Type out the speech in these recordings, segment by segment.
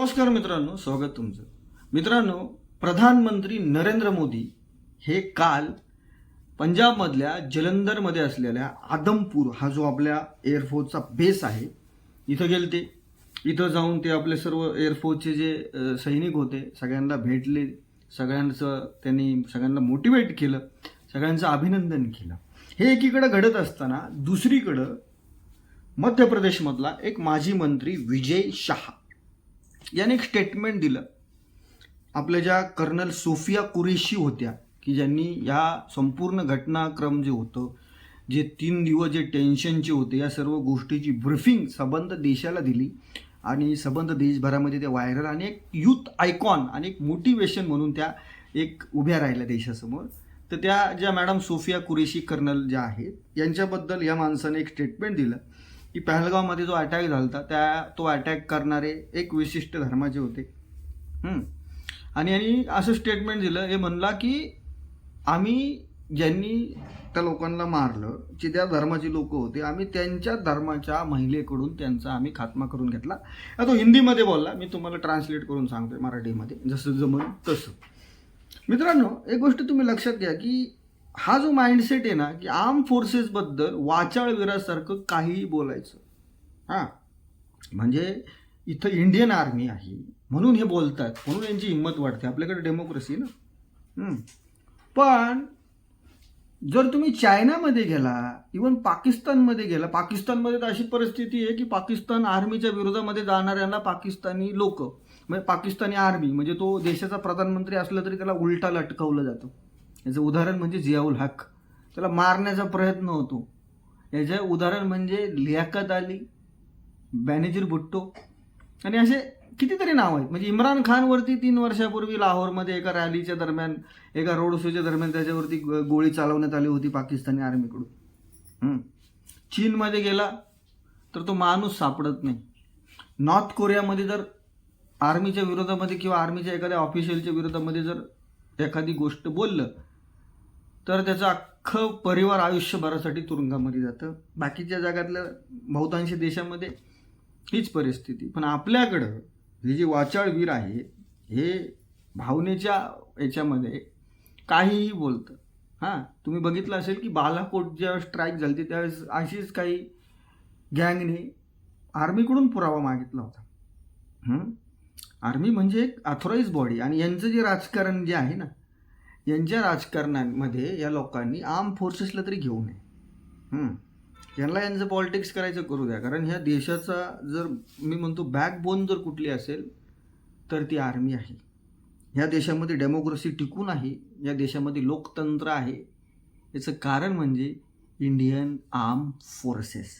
नमस्कार मित्रांनो स्वागत तुमचं. मित्रांनो प्रधानमंत्री नरेंद्र मोदी हे काल पंजाबमधल्या जलंधरमध्ये असलेल्या आदमपूर हा जो आपल्या एअरफोर्सचा बेस आहे इथं गेले ते इथं जाऊन ते आपले सर्व एअरफोर्सचे जे सैनिक होते सगळ्यांना भेटले सगळ्यांचं त्यांनी सगळ्यांना मोटिवेट केलं सगळ्यांचं अभिनंदन केलं. हे एकीकडं घडत असताना दुसरीकडं मध्य प्रदेशमधला एक माजी मंत्री विजय शहा याने एक स्टेटमेंट दिलं. आपल्या ज्या कर्नल सोफिया कुरेशी होत्या की ज्यांनी या संपूर्ण घटनाक्रम जे होतं जे तीन दिवस जे टेन्शनचे होते या सर्व गोष्टीची ब्रिफिंग सबंध देशाला दिली. आणि सबंध देशभरामध्ये ते व्हायरल आणि एक युथ आयकॉन आणि एक मोटिवेशन म्हणून त्या एक उभ्या राहिल्या देशासमोर. तर त्या ज्या मॅडम सोफिया कुरेशी कर्नल ज्या आहेत यांच्याबद्दल या माणसाने एक स्टेटमेंट दिलं. की पहलगावमध्ये जो अटॅक झाला होता त्या तो अटॅक करणारे एक विशिष्ट धर्माचे होते. आणि यांनी असं स्टेटमेंट दिलं हे म्हणला की आम्ही ज्यांनी त्या लोकांना मारलं जे त्या धर्माचे लोक होते आम्ही त्यांच्या धर्माच्या महिलेकडून त्यांचा आम्ही खात्मा करून घेतला. आता तो हिंदीमध्ये बोलला मी तुम्हाला ट्रान्सलेट करून सांगतोय मराठीमध्ये जसं जमन तसं. मित्रांनो एक गोष्ट तुम्ही लक्षात घ्या की हा जो माइंडसेट आहे ना की आर्म फोर्सेसबद्दल वाचाळवीरासारखं काहीही बोलायचं. हां. म्हणजे इथं इंडियन आर्मी आहे. म्हणून हे बोलतात. म्हणून यांची हिंमत वाढते. आपल्याकडे डेमोक्रेसी ना. पण जर तुम्ही चायनामध्ये गेला इवन पाकिस्तानमध्ये गेला पाकिस्तानमध्ये तर अशी परिस्थिती आहे की पाकिस्तान आर्मीच्या विरोधामध्ये जाणाऱ्यांना पाकिस्तानी लोक म्हणजे पाकिस्तानी आर्मी म्हणजे तो देशाचा प्रधानमंत्री असला तरी त्याला उलटा लटकवलं जातं. याचं उदाहरण म्हणजे जियाउल हक. त्याला मारण्याचा प्रयत्न होतो. याचं उदाहरण म्हणजे लियाकत अली बॅनेजीर भुट्टो आणि असे कितीतरी नाव आहेत. म्हणजे इम्रान खानवरती तीन वर्षापूर्वी लाहोरमध्ये एका रॅलीच्या दरम्यान एका रोड शोच्या दरम्यान त्याच्यावरती गोळी चालवण्यात आली होती पाकिस्तानी आर्मीकडून. चीनमध्ये गेला तर तो माणूस सापडत नाही. नॉर्थ कोरियामध्ये जर आर्मीच्या विरोधामध्ये किंवा आर्मीच्या एखाद्या ऑफिशियलच्या विरोधामध्ये जर एखादी गोष्ट बोललं तर त्याचं अख्खं परिवार आयुष्यभरासाठी तुरुंगामध्ये जातं. बाकीच्या जगातल्या बहुतांश देशामध्ये हीच परिस्थिती. पण आपल्याकडं हे जे वाचाळवीर आहे हे भावनेच्या याच्यामध्ये काहीही बोलतं. हां तुम्ही बघितलं असेल की बालाकोट ज्यावेळेस स्ट्राईक झाली होती त्यावेळेस अशीच काही गँगने आर्मीकडून पुरावा मागितला होता. आर्मी म्हणजे एक ऑथोराईज बॉडी आणि यांचं जे राजकारण जे आहे ना यांच्या राजकारणामध्ये या लोकांनी आर्म फोर्सेसला तरी घेऊ नये. यांना यांचं पॉलिटिक्स करायचं करू द्या. कारण ह्या देशाचा जर मी म्हणतो बॅकबोन जर कुठली असेल तर ती आर्मी आहे. ह्या देशामध्ये डेमोक्रेसी टिकून आहे. या देशामध्ये लोकतंत्र आहे. याचं कारण म्हणजे इंडियन आर्म फोर्सेस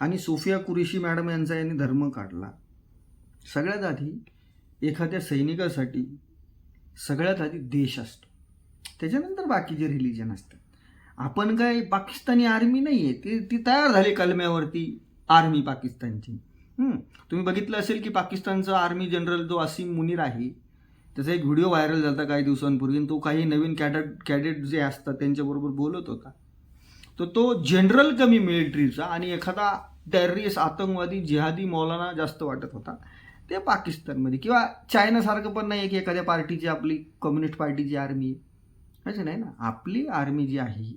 आणि सोफिया कुरेशी मॅडम यांचा यांनी धर्म काढला. सगळ्यात आधी एखाद्या सैनिकासाठी सगळ्यात आधी देश असतो. त्याच्यानंतर बाकीचे रिलिजन असतात. आपण काय पाकिस्तानी आर्मी नाही आहे ती ती तयार झाली कलम्यावरती आर्मी पाकिस्तानची. तुम्ही बघितलं असेल की पाकिस्तानचा आर्मी जनरल जो असीम मुनीर आहे त्याचा एक व्हिडिओ व्हायरल झाला काही दिवसांपूर्वी तो काही नवीन कॅडेट कॅडेट जे असतात त्यांच्याबरोबर बोलत होता. तर तो जनरल कमी मिलिटरीचा आणि एखादा टेररिस्ट आतंकवादी जिहादी मौलाना जास्त वाटत होता. ते पाकिस्तानमध्ये किंवा चायनासारखं पण नाही आहे की एखाद्या पार्टीची आपली कम्युनिस्ट पार्टीची आर्मी आहे. असं नाही ना आपली आर्मी जी आहे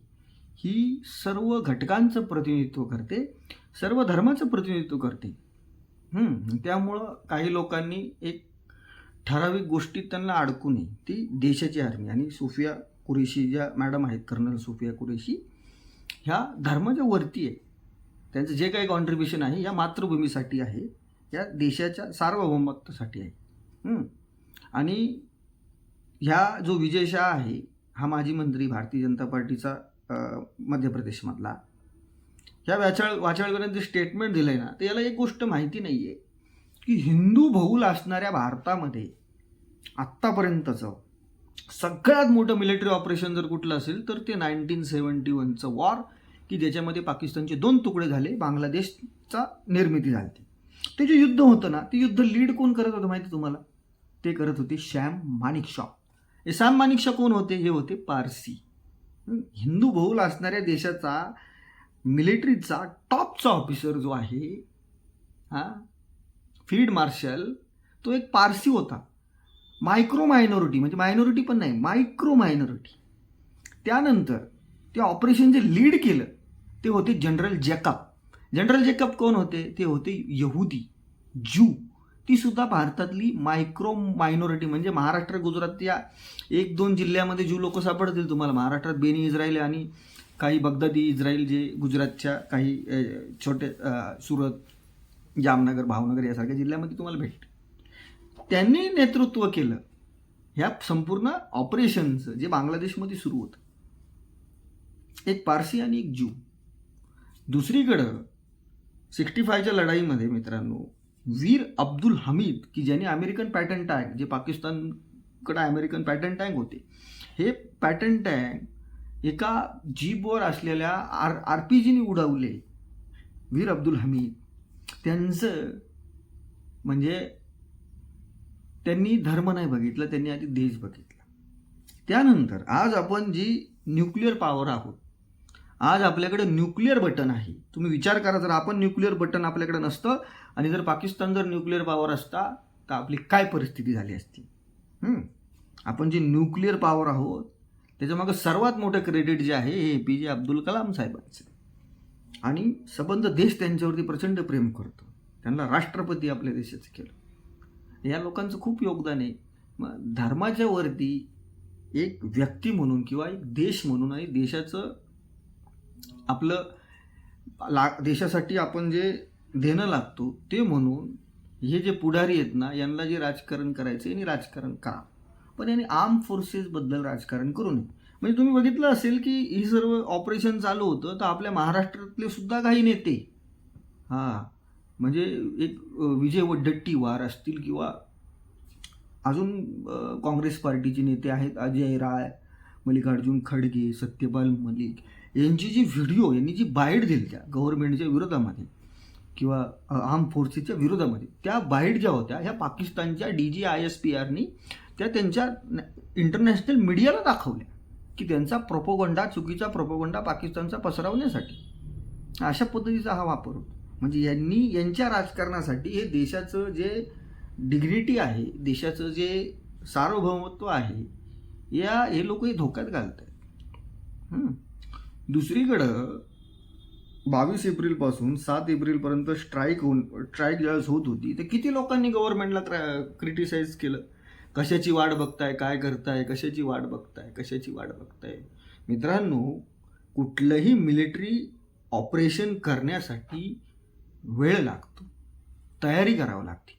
ही सर्व घटकांचं प्रतिनिधित्व करते सर्व धर्माचं प्रतिनिधित्व करते. त्यामुळं काही लोकांनी एक ठराविक गोष्टी त्यांना अडकू नये. ती देशाची आर्मी आणि सुफिया कुरेशी ज्या मॅडम आहेत कर्नल सुफिया कुरेशी ह्या धर्माच्या वरती आहे. त्यांचं जे काही कॉन्ट्रीब्युशन आहे या मातृभूमीसाठी आहे या देशाच्या सार्वभौमत्वासाठी आहे. आणि ह्या जो विजयशाह आहे हा माजी मंत्री भारतीय जनता पार्टीचा मध्य प्रदेशमधला ह्या वाचाळ वाचाळकरांनी जे स्टेटमेंट दिलं आहे ना तर याला एक गोष्ट माहिती नाही आहे की हिंदू बहुल असणाऱ्या भारतामध्ये आत्तापर्यंतचं सगळ्यात मोठं मिलिटरी ऑपरेशन जर कुठलं असेल तर ते नाईन्टीन सेवन्टी वनचं वॉर की ज्याच्यामध्ये पाकिस्तानचे दोन तुकडे झाले बांगलादेशचा निर्मिती झाली ते. जे युद्ध होतं ना ते युद्ध लीड कोण करत होतं माहिती तुम्हाला? ते करत होते श्याम माणिक शॉ हे सॅम कोण होते? हे होते पारसी. हिंदू बहुल असणाऱ्या देशाचा मिलिटरीचा टॉपचा ऑफिसर जो आहे हा फील्ड मार्शल तो एक पारसी होता. मायक्रो मायनॉरिटी म्हणजे मायनॉरिटी पण नाही मायक्रो मायनॉरिटी त्यानंतर ते ऑपरेशन जे लीड केलं ते होते जनरल जॅकब जनरल जॅकब कोण होते? ते होते यहुदी जू ती सुद्धा भारतातली मायक्रो मायनॉरिटी म्हणजे महाराष्ट्र गुजरात या एक दोन जिल्ह्यामध्ये जू लोक सापडतील तुम्हाला. महाराष्ट्रात बेनी इस्रायल आणि काही बगदादी इस्रायल जे गुजरातच्या काही छोटे सुरत जामनगर भावनगर यासारख्या जिल्ह्यामध्ये तुम्हाला भेटते त्यांनी नेतृत्व केलं. ह्या संपूर्ण ऑपरेशनचं जे बांगलादेशमध्ये सुरू होतं. एक पारसी आणि एक जू दुसरीकडं सिक्स्टी फायच्या लढाईमध्ये मित्रांनो वीर अब्दुल हमीद की ज्याने अमेरिकन पॅटर्न टँक जे पाकिस्तानकडे अमेरिकन पॅटर्न टँक होते हे पॅटर्न टँक एका जीपवर असलेल्या आर आर पी जीने उडवले. वीर अब्दुल हमीद. त्यांचं म्हणजे त्यांनी धर्म नाही बघितला त्यांनी आधी देश बघितला. त्यानंतर आज आपण जी न्यूक्लिअर पॉवर आहोत आज आपल्याकडे न्यूक्लिअर बटन आहे. तुम्ही विचार करा जर आपण न्यूक्लिअर बटन आपल्याकडे नसतं आणि जर पाकिस्तान जर न्यूक्लिअर पॉवर असता तर आपली काय परिस्थिती झाली असती? आपण जे न्यूक्लिअर पॉवर आहोत त्याच्यामागं सर्वात मोठं क्रेडिट जे आहे हे ए पी जे अब्दुल कलाम साहेबांचं आणि सबंध देश त्यांच्यावरती प्रचंड प्रेम करतो. त्यांना राष्ट्रपती आपल्या देशाचं केलं. या लोकांचं खूप योगदान आहे. मग धर्माच्या वरती एक व्यक्ती म्हणून किंवा एक देश म्हणून आणि देशाचं आपलं ला देशासाठी आपण जे देणं लागतो ते म्हणून हे जे पुढारी आहेत ना यांना जे राजकारण करायचं यांनी राजकारण करा. पण यांनी आर्म फोर्सेसबद्दल राजकारण करू नये. म्हणजे तुम्ही बघितलं असेल की ही सर्व ऑपरेशन चालू होतं तर आपल्या महाराष्ट्रातले सुद्धा काही नेते हां म्हणजे एक विजय वड्डट्टीवार असतील किंवा अजून काँग्रेस पार्टीचे नेते आहेत अजय राय मल्लिकार्जुन खडगे सत्यपाल मलिक यांची जी व्हिडिओ यांनी जी बाईट दिली त्या गव्हर्नमेंटच्या विरोधामध्ये किंवा आर्म फोर्सेसच्या विरोधामध्ये त्या बाईट ज्या होत्या ह्या पाकिस्तानच्या D G I S P आरनी त्या त्यांच्या इंटरनॅशनल मीडियाला दाखवल्या की त्यांचा प्रोपोगंडा चुकीचा प्रोपोगंडा पाकिस्तानचा पसरवण्यासाठी. अशा पद्धतीचा हा वापर होतो. म्हणजे यांनी यांच्या राजकारणासाठी हे देशाचं जे डिग्निटी आहे देशाचं जे सार्वभौमत्व आहे या हे लोक हे धोक्यात घालत आहेत दुसरीकडं बावीस एप्रिलपासून सात एप्रिलपर्यंत स्ट्राईक होऊन स्ट्राईक ज्यावेळेस होत होती तर किती लोकांनी गव्हर्नमेंटला क्रिटिसाईज केलं? कशाची वाट बघताय काय करताय कशाची वाट बघताय कशाची वाट बघताय? मित्रांनो कुठलंही मिलिटरी ऑपरेशन करण्यासाठी वेळ लागतो. तयारी करावं लागते.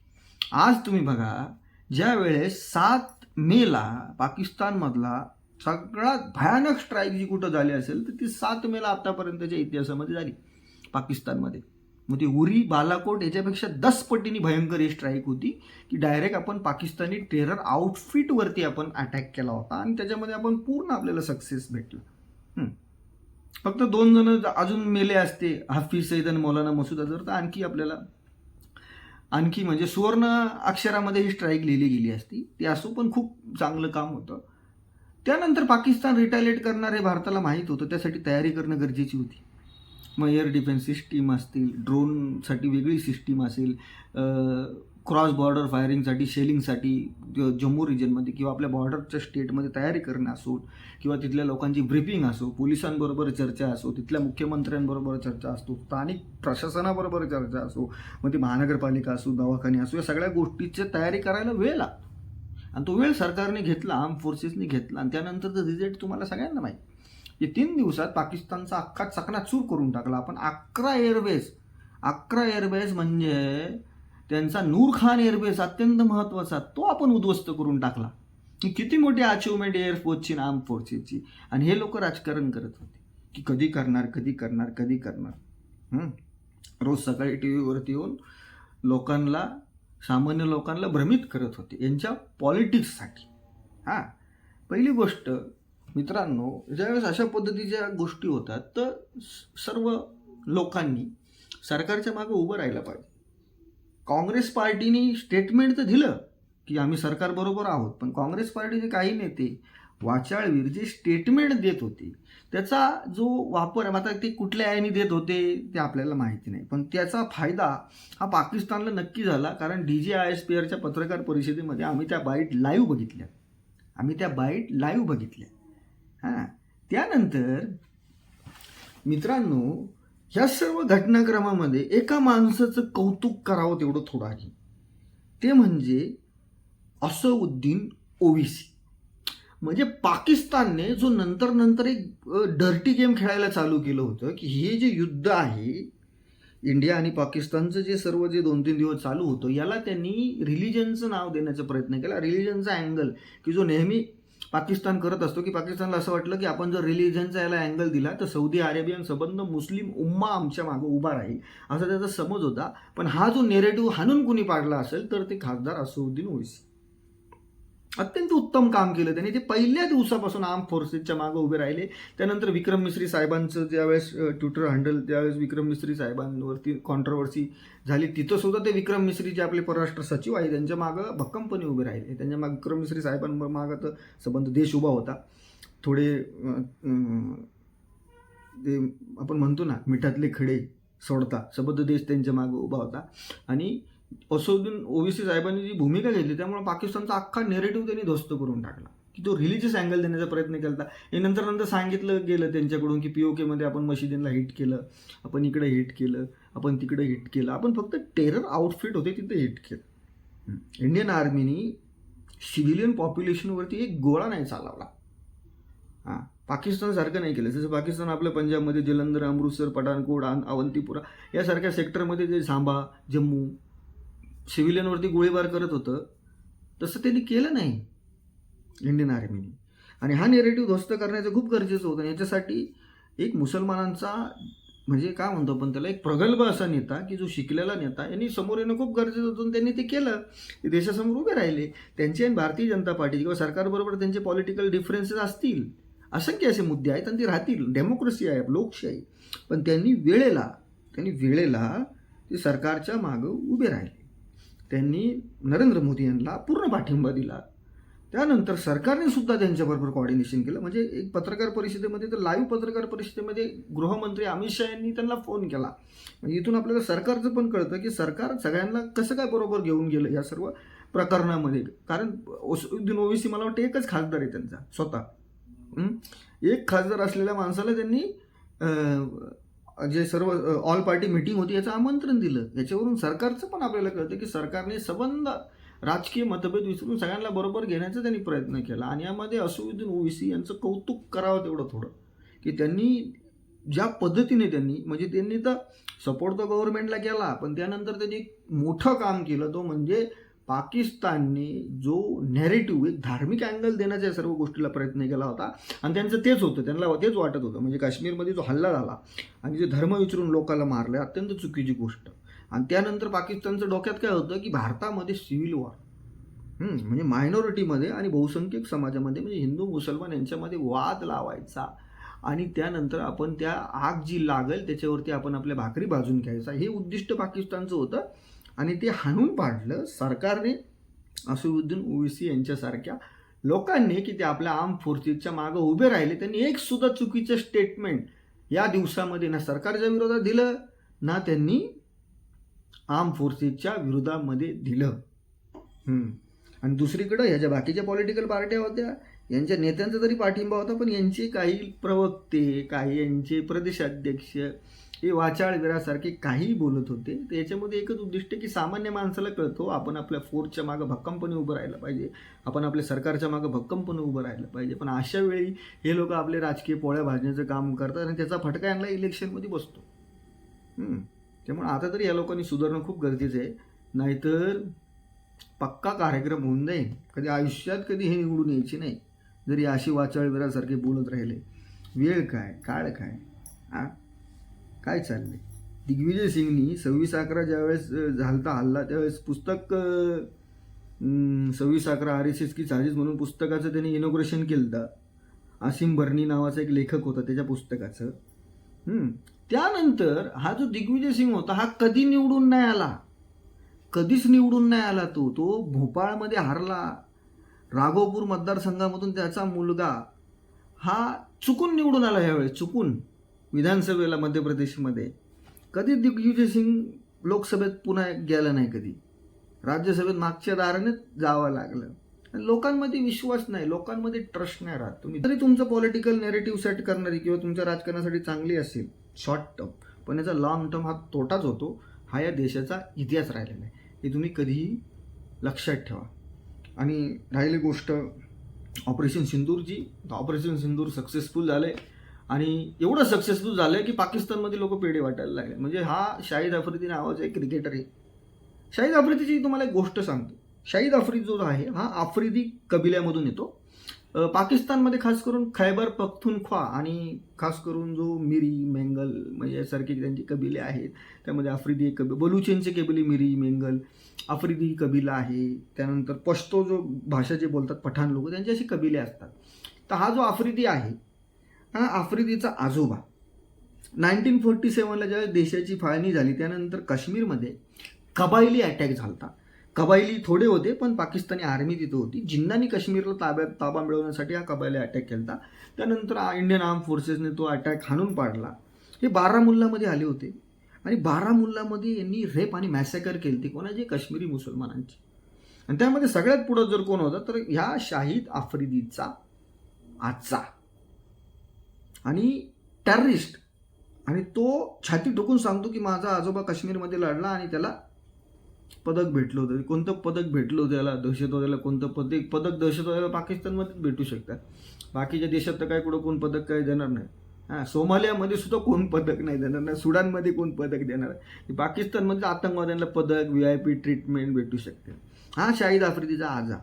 आज तुम्ही बघा ज्या वेळेस सात मेला पाकिस्तानमधला सगळ्यात भयानक स्ट्राईक जी कुठं झाली असेल तर ती सात मेला आतापर्यंतच्या इतिहासामध्ये झाली पाकिस्तानमध्ये. मग ती उरी बालाकोट याच्यापेक्षा दस पटीने भयंकर ही स्ट्राईक होती की डायरेक्ट आपण पाकिस्तानी टेरर आउटफिटवरती आपण अटॅक केला होता आणि त्याच्यामध्ये आपण पूर्ण आपल्याला सक्सेस भेटला. फक्त दोन जण अजून मेले असते हाफिज सईद आणि मौलाना मसूद अजहर तर आणखी आपल्याला आणखी म्हणजे सुवर्ण अक्षरामध्ये ही स्ट्राईक लिहिली गेली असती. ते असो पण खूप चांगलं काम होतं. त्यानंतर पाकिस्तान रिटायलेट करणार हे भारताला माहीत होतं. त्यासाठी तयारी करणं गरजेची होती. मग एअर डिफेन्स सिस्टीम असतील ड्रोनसाठी वेगळी सिस्टीम असेल क्रॉस बॉर्डर फायरिंगसाठी शेलिंगसाठी जम्मू रिजनमध्ये किंवा आपल्या बॉर्डरच्या स्टेटमध्ये तयारी करणं असो किंवा तिथल्या लोकांची ब्रिफिंग असो पोलिसांबरोबर चर्चा असो तिथल्या मुख्यमंत्र्यांबरोबर चर्चा असतो स्थानिक प्रशासनाबरोबर चर्चा असो मग ती महानगरपालिका असो दवाखाने असो या सगळ्या गोष्टीची तयारी करायला वेळ लागतो. आणि तो वेळ सरकारने घेतला आर्म फोर्सेसने घेतला आणि त्यानंतरचा रिझल्ट तुम्हाला सगळ्यांना माहिती. हे तीन दिवसात पाकिस्तानचा अख्खा चकनाचूर करून टाकला. आपण अकरा एअरबेस अकरा एअरबेस म्हणजे त्यांचा नूर खान एअरबेस अत्यंत महत्त्वाचा तो आपण उद्ध्वस्त करून टाकला. ही किती मोठी अचिव्हमेंट एअरफोर्सची आणि आर्म फोर्सेसची आणि हे लोक राजकारण करत होते. की कधी करणार कधी करणार कधी करणार. रोज सकाळी टी व्हीवरती येऊन लोकांना सामान्य लोकांना भ्रमित करत होते यांच्या पॉलिटिक्ससाठी हां. पहिली गोष्ट मित्रांनो ज्यावेळेस अशा पद्धतीच्या गोष्टी होतात तर सर्व लोकांनी सरकारच्या मागे उभं राहायला पाहिजे. काँग्रेस पार्टीने स्टेटमेंट तर दिलं की आम्ही सरकारबरोबर आहोत पण काँग्रेस पार्टीचे काही नेते वाचाळवीर जे स्टेटमेंट देत होते त्याचा जो वापर आता ते कुठल्या याने देत होते ते आपल्याला माहिती नाही. पण त्याचा फायदा हा पाकिस्तानला नक्की झाला कारण D J I S P आरच्या पत्रकार परिषदेमध्ये आम्ही त्या बाईट लाईव्ह बघितल्या. आम्ही त्या बाईट लाईव्ह बघितल्या. हां. त्यानंतर मित्रांनो ह्या सर्व घटनाक्रमामध्ये एका माणसाचं कौतुक करावं तेवढं थोडं आहे. ते म्हणजे असउद्दीन ओवीसी. म्हणजे पाकिस्तानने जो नंतर नंतर एक डर्टी गेम खेळायला चालू केलं होतं की हे जे युद्ध आहे इंडिया आणि पाकिस्तानचं जे सर्व जे दोन तीन दिवस चालू होतं याला त्यांनी रिलिजनचं नाव देण्याचा प्रयत्न केला. रिलिजनचा अँगल की जो नेहमी पाकिस्तान करत असतो की पाकिस्तानला असं वाटलं की आपण जर रिलिजनचा याला अँगल दिला तर सौदी अरेबियन संबंध मुस्लिम उम्मा आमच्या मागं उभा राहील असा त्याचा समज होता. पण हा जो नेरेटिव्ह हाणून कुणी पाडला असेल तर ते खासदार असुद्दीन ओवैसी. अत्यंत उत्तम काम केलं त्यांनी. ते पहिल्या दिवसापासून आर्म फोर्सेसच्या मागे उभे राहिले. त्यानंतर विक्रम मिश्री साहेबांचं ज्यावेळेस ट्विटर हँडल त्यावेळेस विक्रम मिश्री साहेबांवरती कॉन्ट्रोवर्सी झाली. तिथं सुद्धा ते विक्रम मिश्री जे आपले परराष्ट्र सचिव आहे त्यांच्या मागं भक्कमपणे उभे राहिले. त्यांच्या मागे विक्रम मिश्री साहेबांमागं तर संबंध देश उभा होता. थोडे ते आपण म्हणतो ना मिठातले खडे सोडता. सबंध देश त्यांच्या मागं उभा होता. आणि असुद्दीन ओबीसी साहेबांनी जी भूमिका घेतली त्यामुळे पाकिस्तानचा अख्खा नेरेटिव्ह त्यांनी ध्वस्त करून टाकला. की तो रिलिजियस अँगल देण्याचा प्रयत्न केला हे नंतर नंतर सांगितलं गेलं त्यांच्याकडून की पी ओ केमध्ये आपण मशिदींना हिट केलं आपण इकडे हिट केलं आपण तिकडे हिट केलं. आपण फक्त टेरर आउटफिट होते तिथे हिट केलं. इंडियन आर्मीनी सिव्हिलियन पॉप्युलेशनवरती एक गोळा नाही चालवला. हां. पाकिस्तानसारखं नाही केलं. जसं पाकिस्तान आपल्या पंजाबमध्ये जलंधर अमृतसर पठाणकोट अवंतीपुरा यासारख्या सेक्टरमध्ये जे सांबा जम्मू सिव्हिलियनवरती गोळीबार करत होतं तसं त्यांनी केलं नाही. इंडियन आर्मीने. आणि हा नेरेटिव्ह ध्वस्त करण्याचं खूप गरजेचं होतं. याच्यासाठी एक मुसलमानांचा म्हणजे काय म्हणतो आपण त्याला एक प्रगल्भ असा नेता की जो शिकलेला नेता यांनी समोर येणं खूप गरजेचं होतं. आणि त्यांनी ते केलं. ते देशासमोर उभे राहिले. त्यांचे आणि भारतीय जनता पार्टी किंवा सरकारबरोबर त्यांचे पॉलिटिकल डिफरन्सेस असतील. असंख्य असे मुद्दे आहेत आणि ते राहतील. डेमोक्रेसी आहे लोकशाही पण त्यांनी वेळेला त्यांनी वेळेला ते सरकारच्या मागं उभे राहिले. त्यांनी नरेंद्र मोदी यांना पूर्ण पाठिंबा दिला. त्यानंतर सरकारने सुद्धा त्यांच्याबरोबर कॉर्डिनेशन केलं. म्हणजे एक पत्रकार परिषदेमध्ये तर लाईव्ह पत्रकार परिषदेमध्ये गृहमंत्री अमित शहा यांनी त्यांना फोन केला. म्हणजे इथून आपल्याला सरकारचं पण कळतं की सरकार सगळ्यांना कसं काय बरोबर घेऊन गेलं या सर्व प्रकरणामध्ये. कारण ओसुद्दीन ओवीसी मला वाटतं एकच खासदार आहे त्यांचा स्वतः. एक खासदार असलेल्या माणसाला त्यांनी जे सर्व ऑल पार्टी मिटिंग होती याचं आमंत्रण दिलं. याच्यावरून सरकारचं पण आपल्याला कळतं की सरकारने सबंध राजकीय मतभेद विसरून सगळ्यांना बरोबर घेण्याचा त्यांनी प्रयत्न केला. आणि यामध्ये असुद्दीन ओवीसी यांचं कौतुक करावं तेवढं थोडं. की त्यांनी ज्या पद्धतीने त्यांनी म्हणजे त्यांनी तर सपोर्ट तर गव्हर्नमेंटला केला पण त्यानंतर त्यांनी एक मोठं काम केलं. तो म्हणजे पाकिस्तानने जो नॅरेटिव्ह एक धार्मिक अँगल देण्याचा या सर्व गोष्टीला प्रयत्न केला होता. आणि त्यांचं तेच होतं. त्यांना तेच वाटत होतं. म्हणजे काश्मीरमध्ये जो हल्ला झाला आणि जे धर्म विचारून लोकांना मारलं अत्यंत चुकीची गोष्ट. आणि त्यानंतर पाकिस्तानचं डोक्यात काय होतं की भारतामध्ये सिव्हिल वॉर म्हणजे मायनॉरिटीमध्ये आणि बहुसंख्यक समाजामध्ये म्हणजे हिंदू मुसलमान यांच्यामध्ये वाद लावायचा. आणि त्यानंतर आपण त्या आग जी लागेल त्याच्यावरती आपण आपल्या भाकरी भाजून घ्यायचा. हे उद्दिष्ट पाकिस्तानचं होतं. आणि ते हाणून पाडलं सरकारने असुद्दीन ओवीसी यांच्यासारख्या लोकांनी की ते आपल्या आर्म फोर्सेसच्या मागं उभे राहिले. त्यांनी एक सुद्धा चुकीचं स्टेटमेंट या दिवसामध्ये ना सरकारच्या विरोधात दिलं ना त्यांनी आर्म फोर्सेसच्या विरोधामध्ये दिलं. आणि दुसरीकडं ह्याच्या बाकीच्या पॉलिटिकल पार्ट्या होत्या यांच्या नेत्यांचा तरी पाठिंबा होता पण यांचे काही प्रवक्ते काही यांचे प्रदेशाध्यक्ष हे वाचाळवीरासारखे काही बोलत होते तर याच्यामध्ये एकच उद्दिष्ट आहे की सामान्य माणसाला कळतो हो, आपण आपल्या फोर्सच्या मागं भक्कमपणे उभं राहिलं पाहिजे आपण आपल्या सरकारच्या मागं भक्कमपणे उभं राहिलं पाहिजे पण अशा वेळी हे लोक आपले राजकीय पोळ्या भाजण्याचं काम करतात आणि त्याचा फटका यांना इलेक्शनमध्ये बसतो. त्यामुळे आता तरी या लोकांनी सुधारणं खूप गरजेचं आहे. नाहीतर पक्का कार्यक्रम होऊन जाईल. कधी आयुष्यात कधी हे निवडून यायचे नाही. जरी अशी वाचाळवीरासारखे बोलत राहिले. वेळ काय? काळ काय? आ काय चाललंय? दिग्विजय सिंगनी सव्वीस अकरा ज्यावेळेस झालता हल्ला त्यावेळेस पुस्तक सव्वीस अकरा आर एस एस की चार्जेस म्हणून पुस्तकाचं त्यांनी इनॉग्रेशन केलं आसिम बर्नी नावाचा एक लेखक होता त्याच्या पुस्तकाचं. त्यानंतर हा जो दिग्विजय सिंग होता हा कधी निवडून नाही आला? कधीच निवडून नाही आला तो. तो भोपाळमध्ये हारला. राघोपूर मतदारसंघामधून त्याचा मुलगा हा चुकून निवडून आला यावेळेस चुकून. विधानसभेला मध्य प्रदेशमध्ये कधी दिग्विजय सिंग लोकसभेत पुन्हा गेला नाही कधी? राज्यसभेत मागच्या दाराने जावं लागलं. लोकांमध्ये विश्वास नाही लोकांमध्ये ट्रस्ट नाही राहत. तुम्ही तरी तुमचं पॉलिटिकल नेरेटिव्ह सेट करणारी किंवा तुमच्या राजकारणासाठी चांगली असेल शॉर्ट टर्म पण याचा लॉंग टर्म हा तोटाच होतो. हा या देशाचा इतिहास राहिलेला आहे. हे तुम्ही कधीही लक्षात ठेवा. आणि राहिली गोष्ट ऑपरेशन सिंदूरची ऑपरेशन सिंदूर सक्सेसफुल झालं. आहे आणि एवढं सक्सेसफुल झालं की पाकिस्तानमध्ये लोक पेढे वाटायला लागले. म्हणजे हा शाहिद आफ्रिदी नावाचा एक क्रिकेटर आहे. शाहिद आफ्रिदीची तुम्हाला एक गोष्ट सांगतो. शाहिद आफ्रिदी जो आहे हा आफ्रिदी कबिल्यामधून येतो. पाकिस्तानमध्ये खास करून खैबर पख्तुनख्वा आणि खास करून जो मिरी मेंगल म्हणजे यासारखे त्यांचे कबिले आहेत त्यामध्ये आफ्रिदी एक कबी बलुचेनचे कबिले मिरी मेंगल आफ्रिदी कबिला आहे. त्यानंतर पश्तो जो भाषा जे बोलतात पठाण लोक त्यांचे असे कबिले असतात. तर हा जो आफ्रिदी आहे हा आफ्रिदीचा आजोबा. नाईन्टीन फोर्टी सेवनला ज्यावेळेस देशाची फाळणी झाली त्यानंतर काश्मीरमध्ये कबायली अटॅक होता कबायली थोडे होते पण पाकिस्तानी आर्मी तिथं होती. जिन्नानी काश्मीरला ताब्यात ताबा मिळवण्यासाठी हा कबायली अटॅक केला त्यानंतर इंडियन आर्म फोर्सेसने तो अटॅक हाणून पाडला. हे बारामुल्लामध्ये आले होते. आणि बारामुल्लामध्ये यांनी रेप आणि मॅसेकर केली ती कोणाची? काश्मीरी मुसलमानांची. आणि त्यामध्ये सगळ्यात पुढं जर कोण होता तर ह्या शाहिद आफ्रिदीचा आजचा. आणि टेररिस्ट आणि तो छाती ठोकून सांगतो की माझा आजोबा काश्मीरमध्ये लढला आणि त्याला पदक भेटलं होतं. कोणतं पदक भेटलं होतं त्याला दहशतवाद्याला कोणतं पदक पदक दहशतवाद्याला पाकिस्तानमध्येच भेटू शकतात. बाकीच्या देशात तर काय कुठं कोण पदक काय देणार नाही. हां सोमालियामध्ये सुद्धा कोण पदक नाही देणार नाही. सुडानमध्ये कोण पदक देणार आहे पाकिस्तानमध्ये आतंकवाद्यांना पदक व्ही आय पी ट्रीटमेंट भेटू शकते. हा शाहिद आफ्रिदीचा आजा.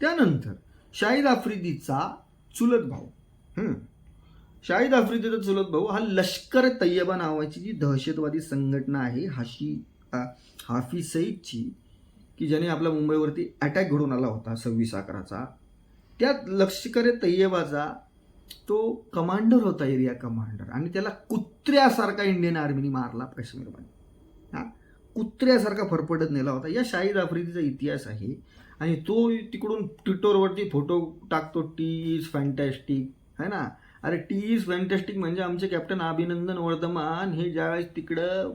त्यानंतर शाहिद आफ्रिदीचा चुलत भाऊ. शाहिद आफ्रिदीचा चुलत भाऊ हा लष्कर तय्यबा नावाची जी दहशतवादी संघटना आहे हाशी हाफी सईदची की ज्याने आपल्या मुंबईवरती अटॅक घडून आला होता सव्वीस अकराचा. त्यात लष्कर तय्यबाचा तो कमांडर होता एरिया कमांडर आणि त्याला कुत्र्यासारखा इंडियन आर्मीने मारला काश्मीरमध्ये. हा? कुत्र्यासारखा फरफटत नेला होता. या शाहिद आफ्रिदीचा इतिहास आहे. आणि तो तिकडून ट्विटरवरती फोटो टाकतो टी इज फॅन्टॅस्टिक है ना? अरे टी इज फॅन्टॅस्टिक म्हणजे आमचे कॅप्टन अभिनंदन वर्धमान हे ज्यावेळेस तिकडं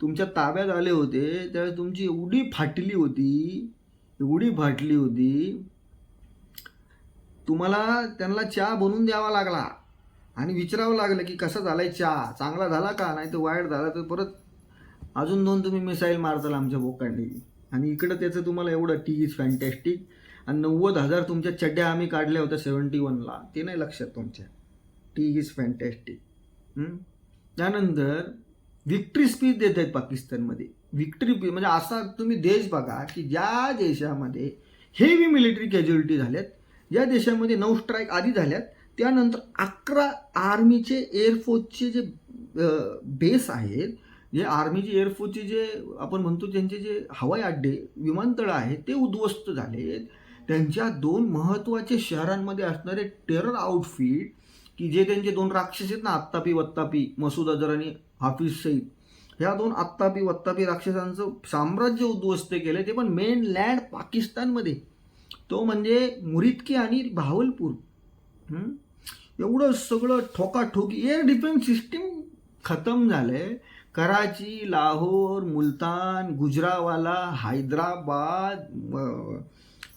तुमच्या ताब्यात आले होते त्यावेळेस तुमची एवढी फाटली होती एवढी फाटली होती. तुम्हाला त्यांना चहा बनवून द्यावा लागला आणि विचारावं लागलं की कसा आहे चहा? चांगला झाला का? नाही तर वाईट झाला तर परत अजून दोन तुम्ही मिसाईल मारताल आमच्या बोकांडी आणि इकडं त्याचं तुम्हाला एवढं टी इज फॅन्टॅस्टिक आणि नव्वद हजार तुमच्या चड्ड्या आम्ही काढल्या होत्या सेवन्टी वनला ते नाही लक्षात तुमच्या. टी इज फॅन्टॅस्टिक त्यानंतर विक्ट्री स्पीच देत आहेत पाकिस्तानमध्ये. विक्ट्री म्हणजे असा तुम्ही देश बघा की ज्या देशामध्ये हेवी मिलिटरी कॅज्युअलिटी झाल्यात ज्या देशामध्ये नऊ स्ट्राईक आधी झाल्यात त्यानंतर अकरा आर्मीचे एअरफोर्सचे जे बेस आहेत जे आर्मीचे एअरफोर्सचे जे आपण म्हणतो त्यांचे जे हवाई अड्डे विमानतळ आहेत ते उद्ध्वस्त झालेत. त्यांच्या दोन महत्त्वाचे शहरांमध्ये असणारे टेरर आउटफिट की जे त्यांचे दोन राक्षस आहेत ना आत्तापी वत्तापी मसूद अजर आणि हाफिज सईद ह्या दोन आत्तापी वत्तापी राक्षसांचं साम्राज्य उद्ध्वस्त केलं ते पण मेन लँड पाकिस्तानमध्ये. तो म्हणजे मुरिदकी आणि भावलपूर. एवढं सगळं ठोकाठोकी. एअर डिफेन्स सिस्टीम खतम झालं आहे कराची लाहोर मुलतान गुजरावाला हैदराबाद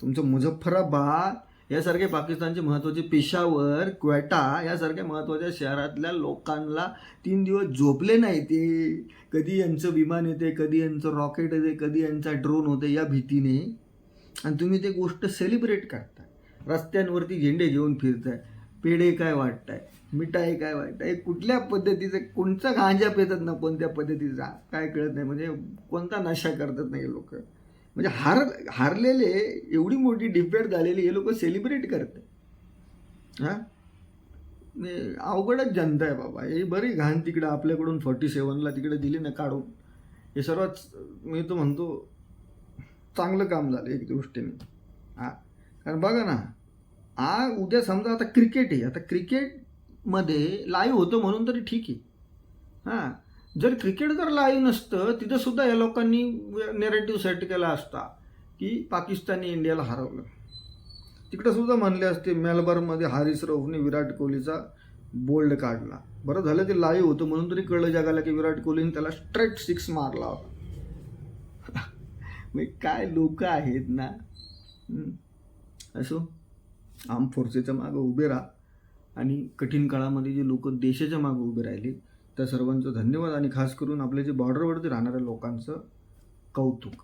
तुमचं मुझफ्फराबाद यासारखे पाकिस्तानचे महत्त्वाचे पेशावर क्वेटा यासारख्या महत्त्वाच्या शहरातल्या लोकांना तीन दिवस झोपले नाही. ते कधी यांचं विमान येते कधी यांचं रॉकेट येते कधी यांचा ड्रोन होते या भीतीने. आणि तुम्ही ते गोष्ट सेलिब्रेट करताय. रस्त्यांवरती झेंडे घेऊन फिरताय. पेढे काय वाटताय? मिठाई काय वाटताय? कुठल्या पद्धतीचं कोणचा गांजा पेतात ना कोणत्या पद्धतीचा? काय कळत नाही. म्हणजे कोणता नशा करतात नाही लोक? म्हणजे हार हारलेले एवढी मोठी डिफेट झालेली हे लोक सेलिब्रेट करतात. हां? म्हणजे अवघडच जनता आहे बाबा. हे बरी घाण तिकडं आपल्याकडून फोर्टी सेवनला तिकडे दिली ना काढून. हे सर्वात मी तो म्हणतो चांगलं काम झालं एक दृष्टीने. हां? कारण बघा ना आ उद्या समजा आता क्रिकेट आहे. आता क्रिकेटमध्ये लाईव्ह होतं म्हणून तरी ठीक आहे. हां? जर क्रिकेट जर लाईव्ह नसतं तिथं सुद्धा या लोकांनी नेरेटिव्ह सेट केला असता की पाकिस्तानने इंडियाला हरवलं. तिकडं सुद्धा म्हणले असते मेलबर्नमध्ये हारिस रौफने विराट कोहलीचा बोल्ड काढला. बरं झालं ते लाईव्ह होतं म्हणून तरी कळलं जगाला की विराट कोहलीने त्याला स्ट्रेट सिक्स मारला होता. म्हणजे काय लोक आहेत ना? असो आम फोर्सेच्या मागं उभे राहा. आणि कठीण काळामध्ये जे लोक देशाच्या मागं उभे राहिले त्या सर्वांचं धन्यवाद आणि खास करून आपले जे बॉर्डरवरती राहणाऱ्या लोकांचं कौतुक.